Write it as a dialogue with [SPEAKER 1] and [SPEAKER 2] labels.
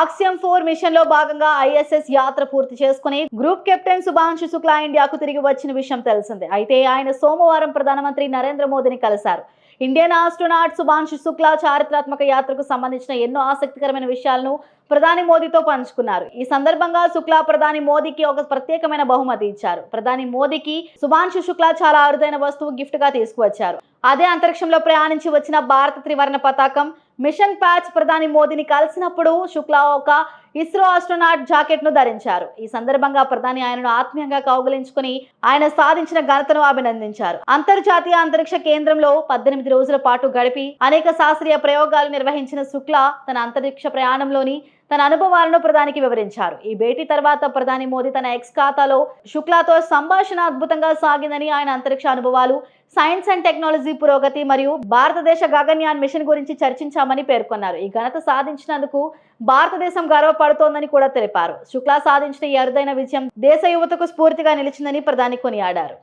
[SPEAKER 1] Axiom four మిషన్లో భాగంగా ISS యాత్ర పూర్తి చేసుకుని గ్రూప్ కెప్టెన్ సుభాంశు శుక్లా ఇండియాకు తిరిగి వచ్చిన విషయం తెలిసిందే. అయితే ఆయన సోమవారం ప్రధానమంత్రి నరేంద్ర మోదీని కలిశారు. ఇండియన్ ఆస్ట్రోనాట్ సుభాంశు శుక్లా చారిత్రాత్మక యాత్రకు సంబంధించిన ఎన్నో ఆసక్తికరమైన విషయాలను ప్రధాని మోదీతో పంచుకున్నారు. ఈ సందర్భంగా శుక్లా ప్రధాని మోదీకి ఒక ప్రత్యేకమైన బహుమతి ఇచ్చారు. ప్రధాని మోదీకి సుభాంశు శుక్లా చాలా అరుదైన వస్తువు గిఫ్ట్గా తీసుకువచ్చారు. అదే అంతరిక్షంలో ప్రయాణించి వచ్చిన భారత త్రివర్ణ పతాకం మిషన్ ప్యాచ్ ప్రధాని మోదీని కలిసినప్పుడు శుక్లా ఒక ఇస్రో ఆస్ట్రోనాట్ జాకెట్ను ధరించారు. ఈ సందర్భంగా ప్రధాని ఆయనను ఆత్మీయంగా కౌగులించుకుని ఆయన సాధించిన ఘనతను అభినందించారు. అంతర్జాతీయ అంతరిక్ష కేంద్రంలో పద్దెనిమిది రోజుల పాటు గడిపి అనేక శాస్త్రీయ ప్రయోగాలు నిర్వహించిన శుక్లా తన అంతరిక్ష ప్రయాణంలోని తన అనుభవాలను ప్రధానికి వివరించారు. ఈ భేటీ తర్వాత ప్రధాని మోదీ తన ఎక్స్ ఖాతాలో శుక్లాతో సంభాషణ అద్భుతంగా సాగిందని ఆయన అంతరిక్ష అనుభవాలు సైన్స్ అండ్ టెక్నాలజీ పురోగతి మరియు భారతదేశ గగన్యాన్ మిషన్ గురించి చర్చించామని పేర్కొన్నారు. ఈ ఘనత సాధించినందుకు భారతదేశం గర్వపడుతోందని కూడా తెలిపారు. శుక్లా సాధించిన ఈ అరుదైన విజయం దేశ యువతకు స్ఫూర్తిగా నిలిచిందని ప్రధాని కొనియాడారు.